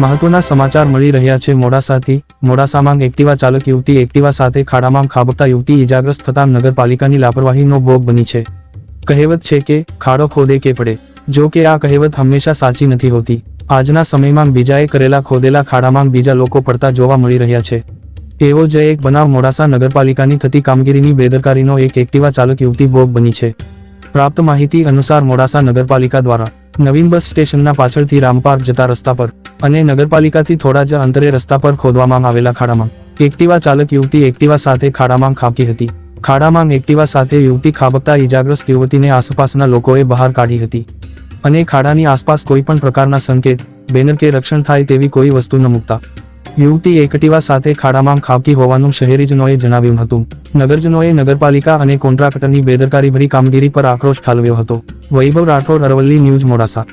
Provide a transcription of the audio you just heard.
મહત્વના સમાચાર મળી રહ્યા છે. મોડાસાથી, મોડાસામાં એક્ટિવા ચાલક યુવતી એક્ટિવા સાથે ખાડામાં ખાબકતા યુવતી ઇજાગ્રસ્ત થતાં નગરપાલિકાની લાપરવાહીનો ભોગ બની છે. કહેવત છે કે, ખાડો ખોદે કે પડે. જો કે આ કહેવત હંમેશા સાચી નથી હોતી. આજના સમયમાં બીજાએ કરેલા ખોદેલા ખાડામાં બીજા લોકો પડતા જોવા મળી રહ્યા છે. એવો જ એક બનાવ મોડાસા નગરપાલિકાની થતી કામગીરીની બેદરકારીનો એક એક્ટિવા ચાલક યુવતી ભોગ બની છે. પ્રાપ્ત માહિતી અનુસાર મોડાસા નગરપાલિકા દ્વારા નવીન બસ સ્ટેશનના પાછળથી રામપાર્ક જતા રસ્તા પર અને નગરપાલિકાથી થોડા જ અંતરે રસ્તા પર ખોદવામાં આવેલા ખાડામાં. એક્ટિવા ચાલક યુવતી એક્ટિવા સાથે ખાડામાં ખાબકી હતી. ખાડામાં એક્ટિવા સાથે યુવતી ખાબકતા ઇજાગ્રસ્ત યુવતીને આસપાસના લોકોએ બહાર કાઢી હતી. અને ખાડાની આસપાસ કોઈ પણ પ્રકારના સંકેત, બેનર કે રક્ષણ થાય તેવી કોઈ વસ્તુ ન મૂકતા. યુવતી એકટીવા સાથે ખાડામાં ખાબકી હોવાનું શહેરીજનોએ જણાવ્યું હતું. નગરજનોએ નગરપાલિકા અને કોન્ટ્રાક્ટરની બેદરકારીભરી કામગીરી પર આક્રોશ ઠાલવ્યો હતો. વૈભવ રાઠોડ અરવલ્લી ન્યૂઝ મોડાસા.